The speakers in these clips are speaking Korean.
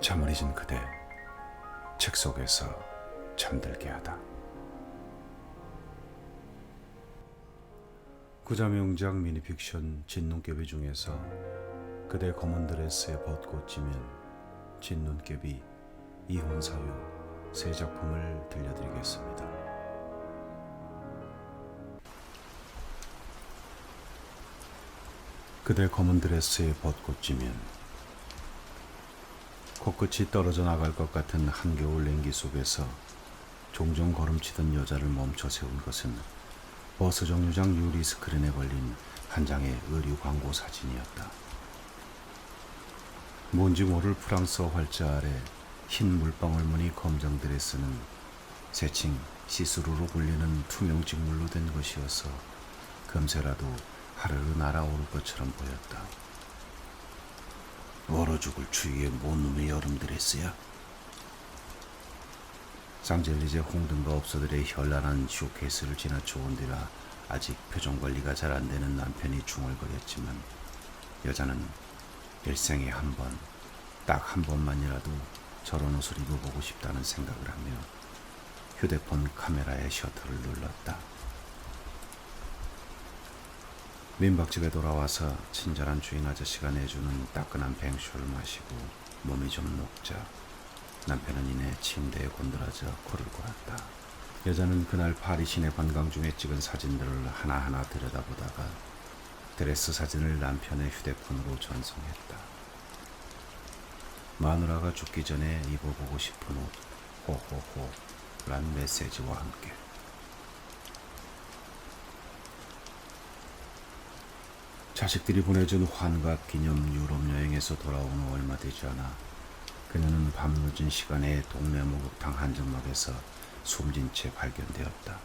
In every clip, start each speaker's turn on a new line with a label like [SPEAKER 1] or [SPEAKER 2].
[SPEAKER 1] 잠을 잊은 그대 책 속에서 잠들게 하다. 구자명작 미니픽션 진눈깨비 중에서 그대 검은 드레스에 벚꽃 지면 진눈깨비 이혼 사유 세 작품을 들려드리겠습니다. 그대 검은 드레스에 벚꽃 지면 코끝이 떨어져 나갈 것 같은 한겨울 냉기 속에서 종종 걸음치던 여자를 멈춰 세운 것은 버스 정류장 유리 스크린에 걸린 한 장의 의류 광고 사진이었다. 뭔지 모를 프랑스어 활자 아래 흰 물방울 무늬 검정 드레스는 새칭 시스루로 불리는 투명 직물로 된 것이어서 금세라도 하르르 날아오를 것처럼 보였다. 얼어 죽을 추위에 못 놈의 여름 드레스야? 쌍젤리제 홍등가 업소들의 현란한 쇼케이스를 지나쳐 온 뒤라 아직 표정 관리가 잘 안 되는 남편이 중얼거렸지만 여자는 일생에 한 번, 딱 한 번만이라도 저런 옷을 입어보고 싶다는 생각을 하며 휴대폰 카메라의 셔터를 눌렀다. 민박집에 돌아와서 친절한 주인 아저씨가 내주는 따끈한 뱅쇼를 마시고 몸이 좀 녹자 남편은 이내 침대에 곤드라져 코를 골았다. 여자는 그날 파리 시내 관광 중에 찍은 사진들을 하나하나 들여다보다가 드레스 사진을 남편의 휴대폰으로 전송했다. 마누라가 죽기 전에 입어보고 싶은 옷, 호호호, 란 메시지와 함께. 자식들이 보내준 환갑 기념 유럽 여행에서 돌아온 후 얼마 되지 않아 그녀는 밤늦은 시간에 동네 목욕탕 한정막에서 숨진 채 발견되었다.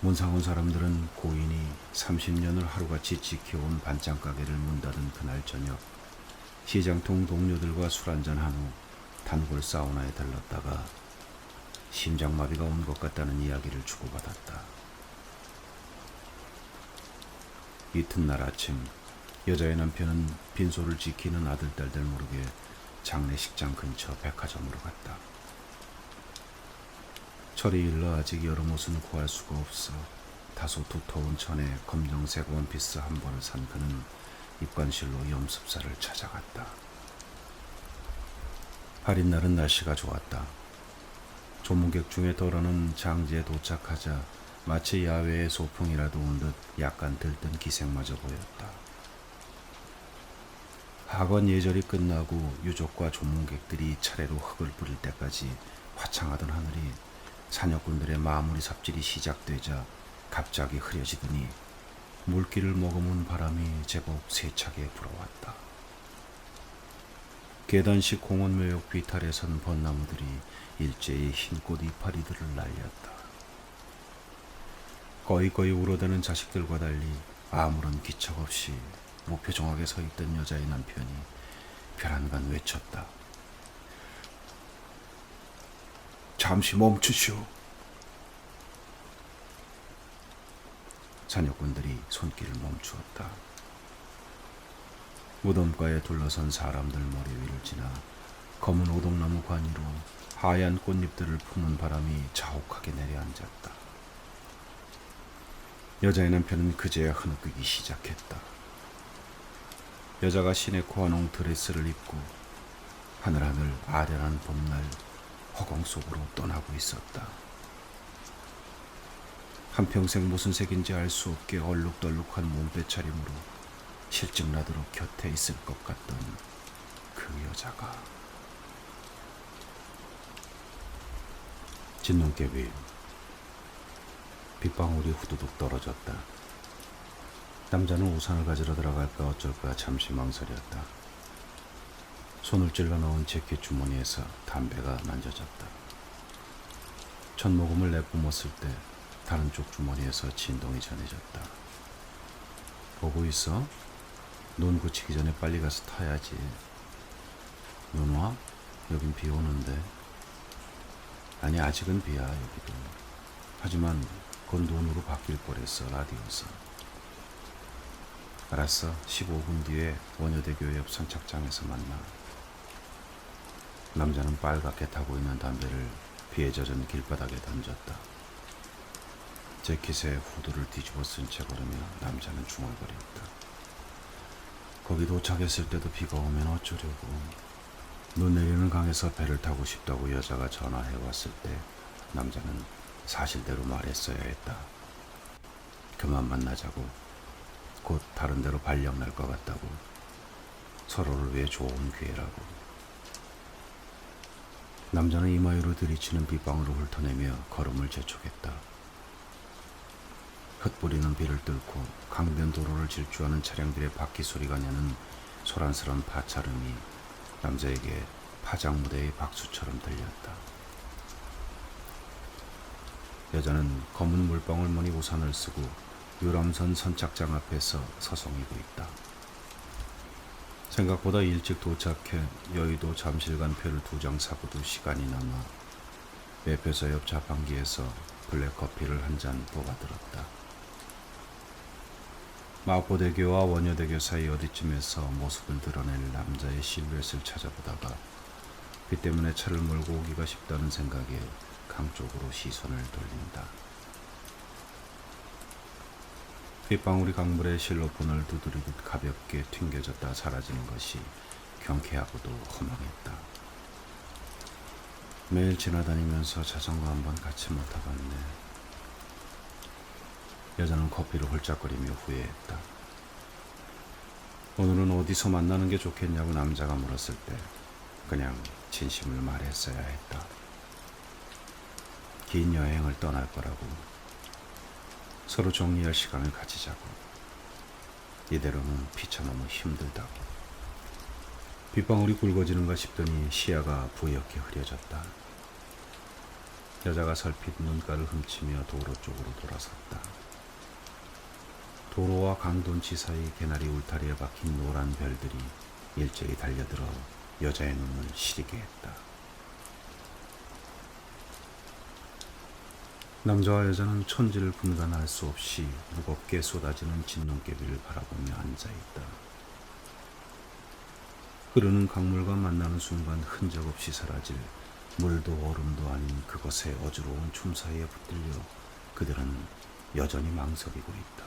[SPEAKER 1] 문상 온 사람들은 고인이 30년을 하루같이 지켜온 반찬 가게를 문 닫은 그날 저녁 시장통 동료들과 술 한잔한 후 단골 사우나에 들렀다가 심장마비가 온 것 같다는 이야기를 주고받았다. 이튿날 아침 여자의 남편은 빈소를 지키는 아들 딸들 모르게 장례식장 근처 백화점으로 갔다. 철이 일러 아직 여름 옷은 구할 수가 없어 다소 두터운 천에 검정색 원피스 한 벌을 산 그는 입관실로 염습사를 찾아갔다. 할인 날은 날씨가 좋았다. 조문객 중에 덜어는 장지에 도착하자 마치 야외의 소풍이라도 온 듯 약간 들뜬 기색마저 보였다. 학원 예절이 끝나고 유족과 조문객들이 차례로 흙을 뿌릴 때까지 화창하던 하늘이 사냥꾼들의 마무리 삽질이 시작되자 갑자기 흐려지더니 물기를 머금은 바람이 제법 세차게 불어왔다. 계단식 공원 묘역 비탈에 선 벚나무들이 일제히 흰 꽃 이파리들을 날렸다. 거의거의 울어대는 자식들과 달리 아무런 기척 없이 무표정하게 서 있던 여자의 남편이 별안간 외쳤다. 잠시 멈추시오. 사냥꾼들이 손길을 멈추었다. 무덤가에 둘러선 사람들 머리 위를 지나 검은 오동나무 관 위로 하얀 꽃잎들을 품은 바람이 자욱하게 내려앉았다. 여자의 남편은 그제야 흐느끼기 시작했다. 여자가 신의 코아농 드레스를 입고 하늘하늘 아련한 봄날 허공 속으로 떠나고 있었다. 한평생 무슨 색인지 알 수 없게 얼룩덜룩한 몸빼 차림으로 실증나도록 곁에 있을 것 같던 그 여자가 진눈깨비 빗방울이 후두둑 떨어졌다. 남자는 우산을 가지러 들어갈까 어쩔까 잠시 망설였다. 손을 찔러 넣은 재킷 주머니에서 담배가 만져졌다. 첫 모금을 내뿜었을 때 다른 쪽 주머니에서 진동이 전해졌다. 보고 있어? 눈 그치기 전에 빨리 가서 타야지. 눈 와? 여긴 비 오는데. 아니 아직은 비야 여기도. 하지만 곧 눈으로 바뀔 거랬어 라디오에서. 알았어. 15분 뒤에 원효대교 옆 선착장에서 만나. 남자는 빨갛게 타고 있는 담배를 비에 젖은 길바닥에 던졌다. 재킷에 후드를 뒤집어 쓴 채 걸으며 남자는 중얼거렸다. 거기 도착했을 때도 비가 오면 어쩌려고. 눈 내리는 강에서 배를 타고 싶다고 여자가 전화해 왔을 때 남자는 사실대로 말했어야 했다. 그만 만나자고. 곧 다른 데로 발령 날 것 같다고. 서로를 위해 좋은 기회라고. 남자는 이마유로 들이치는 빗방울을 훑어내며 걸음을 재촉했다. 흩뿌리는 비를 뚫고 강변 도로를 질주하는 차량들의 바퀴 소리가 내는 소란스런 파차름이 남자에게 파장 무대의 박수처럼 들렸다. 여자는 검은 물방울 무늬 우산을 쓰고 유람선 선착장 앞에서 서성이고 있다. 생각보다 일찍 도착해 여의도 잠실간 표를 두 장 사고도 시간이 남아 매표소 옆 자판기에서 블랙커피를 한 잔 뽑아들었다. 마포대교와 원효대교 사이 어디쯤에서 모습을 드러낼 남자의 실루엣을 찾아보다가 비 때문에 차를 몰고 오기가 쉽다는 생각에 강 쪽으로 시선을 돌린다. 빗방울이 강물의 실로폰을 두드리듯 가볍게 튕겨졌다 사라지는 것이 경쾌하고도 허망했다. 매일 지나다니면서 자전거 한 번 같이 못 타봤네. 여자는 커피를 홀짝거리며 후회했다. 오늘은 어디서 만나는 게 좋겠냐고 남자가 물었을 때 그냥 진심을 말했어야 했다. 긴 여행을 떠날 거라고 서로 정리할 시간을 가지자고 이대로는 피차 너무 힘들다고 빗방울이 굵어지는가 싶더니 시야가 부옇게 흐려졌다. 여자가 설핏 눈가를 훔치며 도로 쪽으로 돌아섰다. 도로와 강돈치 사이 개나리 울타리에 박힌 노란 별들이 일제히 달려들어 여자의 눈을 시리게 했다. 남자와 여자는 천지를 분간할 수 없이 무겁게 쏟아지는 진눈깨비를 바라보며 앉아있다. 흐르는 강물과 만나는 순간 흔적 없이 사라질 물도 얼음도 아닌 그것의 어지러운 춤 사이에 붙들려 그들은 여전히 망설이고 있다.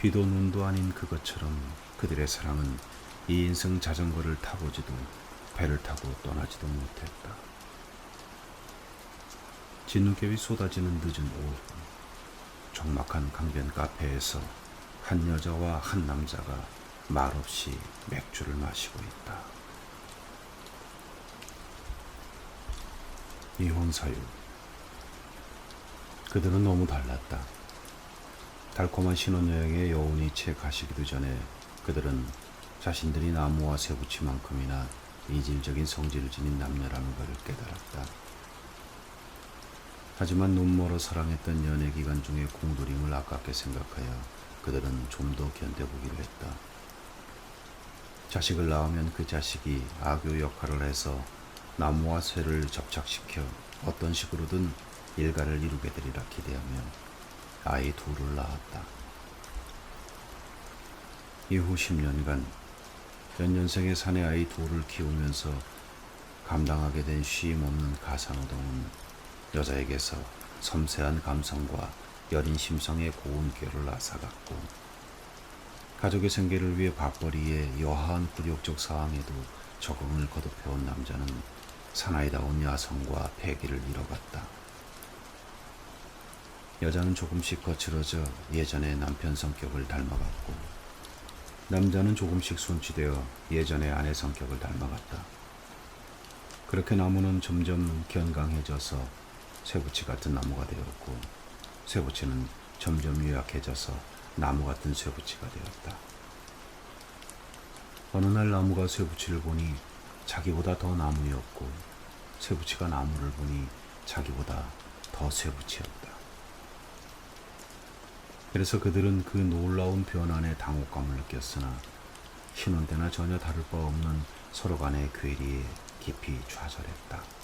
[SPEAKER 1] 비도 눈도 아닌 그것처럼 그들의 사랑은 이 인생 자전거를 타보지도 배를 타고 떠나지도 못했다. 진눈깨비 쏟아지는 늦은 오후 적막한 강변 카페에서 한 여자와 한 남자가 말없이 맥주를 마시고 있다. 이혼 사유 그들은 너무 달랐다. 달콤한 신혼여행의 여운이 채 가시기도 전에 그들은 자신들이 나무와 새부치만큼이나 이질적인 성질을 지닌 남녀라는 것을 깨달았다. 하지만 눈멀어 사랑했던 연애 기간 중의 공돌임을 아깝게 생각하여 그들은 좀 더 견뎌보기로 했다. 자식을 낳으면 그 자식이 아교 역할을 해서 나무와 쇠를 접착시켜 어떤 식으로든 일가를 이루게 되리라 기대하며 아이 둘을 낳았다. 이후 10년간 연년생의 사내 아이 둘을 키우면서 감당하게 된 쉼 없는 가사노동은 여자에게서 섬세한 감성과 여린 심성의 고운 꾀를 앗아갔고 가족의 생계를 위해 밥벌이에 여하한 굴욕적 상황에도 적응을 거듭해온 남자는 사나이다운 야성과 패기를 잃어갔다. 여자는 조금씩 거칠어져 예전의 남편 성격을 닮아갔고 남자는 조금씩 손치되어 예전의 아내 성격을 닮아갔다. 그렇게 나무는 점점 견강해져서 쇠붙이 같은 나무가 되었고 쇠붙이는 점점 유약해져서 나무 같은 쇠붙이가 되었다. 어느 날 나무가 쇠붙이를 보니 자기보다 더 나무였고 쇠붙이가 나무를 보니 자기보다 더 쇠붙이였다. 그래서 그들은 그 놀라운 변환에 당혹감을 느꼈으나 신혼 때나 전혀 다를 바 없는 서로 간의 괴리에 깊이 좌절했다.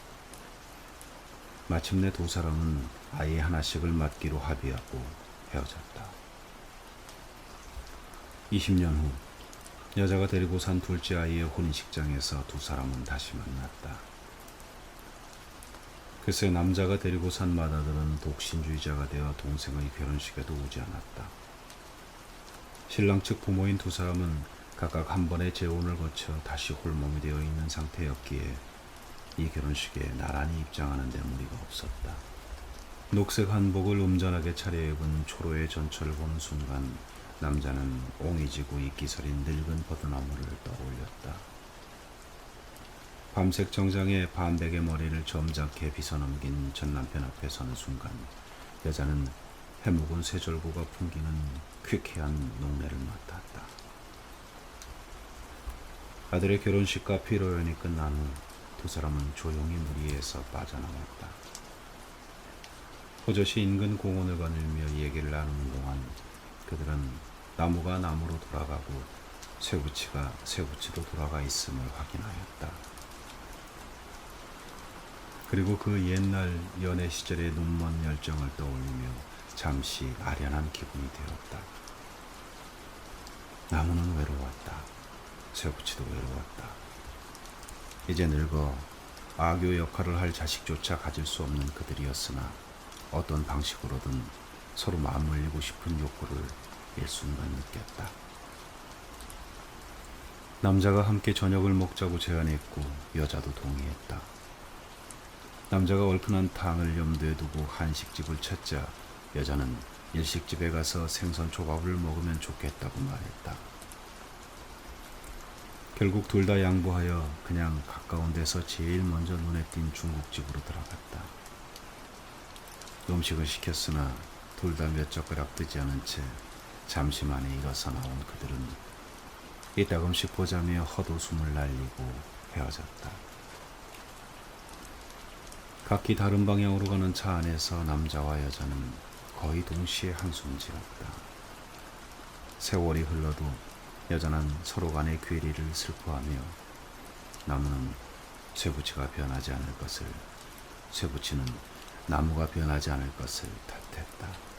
[SPEAKER 1] 마침내 두 사람은 아이 하나씩을 맡기로 합의하고 헤어졌다. 20년 후 여자가 데리고 산 둘째 아이의 혼인식장에서 두 사람은 다시 만났다. 글쎄 남자가 데리고 산 마다들은 독신주의자가 되어 동생의 결혼식에도 오지 않았다. 신랑 측 부모인 두 사람은 각각 한 번의 재혼을 거쳐 다시 홀몸이 되어 있는 상태였기에 이 결혼식에 나란히 입장하는 데 무리가 없었다. 녹색 한복을 음전하게 차려입은 초로의 전철을 보는 순간 남자는 옹이지고 이끼 서린 늙은 버드나무를 떠올렸다. 밤색 정장에 반백의 머리를 점잖게 빗어넘긴 전 남편 앞에 서는 순간 여자는 해묵은 세절고가 풍기는 퀴퀴한 농내를 맡았다. 아들의 결혼식과 피로연이 끝난 후 두 사람은 조용히 무리에서 빠져나왔다. 호젓이 인근 공원을 거닐며 얘기를 나누는 동안 그들은 나무가 나무로 돌아가고 쇠붙이가 쇠붙이로 돌아가 있음을 확인하였다. 그리고 그 옛날 연애 시절의 눈먼 열정을 떠올리며 잠시 아련한 기분이 되었다. 나무는 외로웠다. 쇠붙이도 외로웠다. 이제 늙어 아교 역할을 할 자식조차 가질 수 없는 그들이었으나 어떤 방식으로든 서로 맞물리고 싶은 욕구를 일순간 느꼈다. 남자가 함께 저녁을 먹자고 제안했고 여자도 동의했다. 남자가 얼큰한 탕을 염두에 두고 한식집을 찾자 여자는 일식집에 가서 생선 초밥을 먹으면 좋겠다고 말했다. 결국 둘 다 양보하여 그냥 가까운 데서 제일 먼저 눈에 띈 중국집으로 들어갔다. 음식을 시켰으나 둘 다 몇 젓가락 뜨지 않은 채 잠시 만에 일어서 나온 그들은 이따금씩 보자며 헛웃음을 날리고 헤어졌다. 각기 다른 방향으로 가는 차 안에서 남자와 여자는 거의 동시에 한숨 지었다. 세월이 흘러도 여자는 서로 간의 괴리를 슬퍼하며 나무는 쇠붙이가 변하지 않을 것을 쇠붙이는 나무가 변하지 않을 것을 탓했다.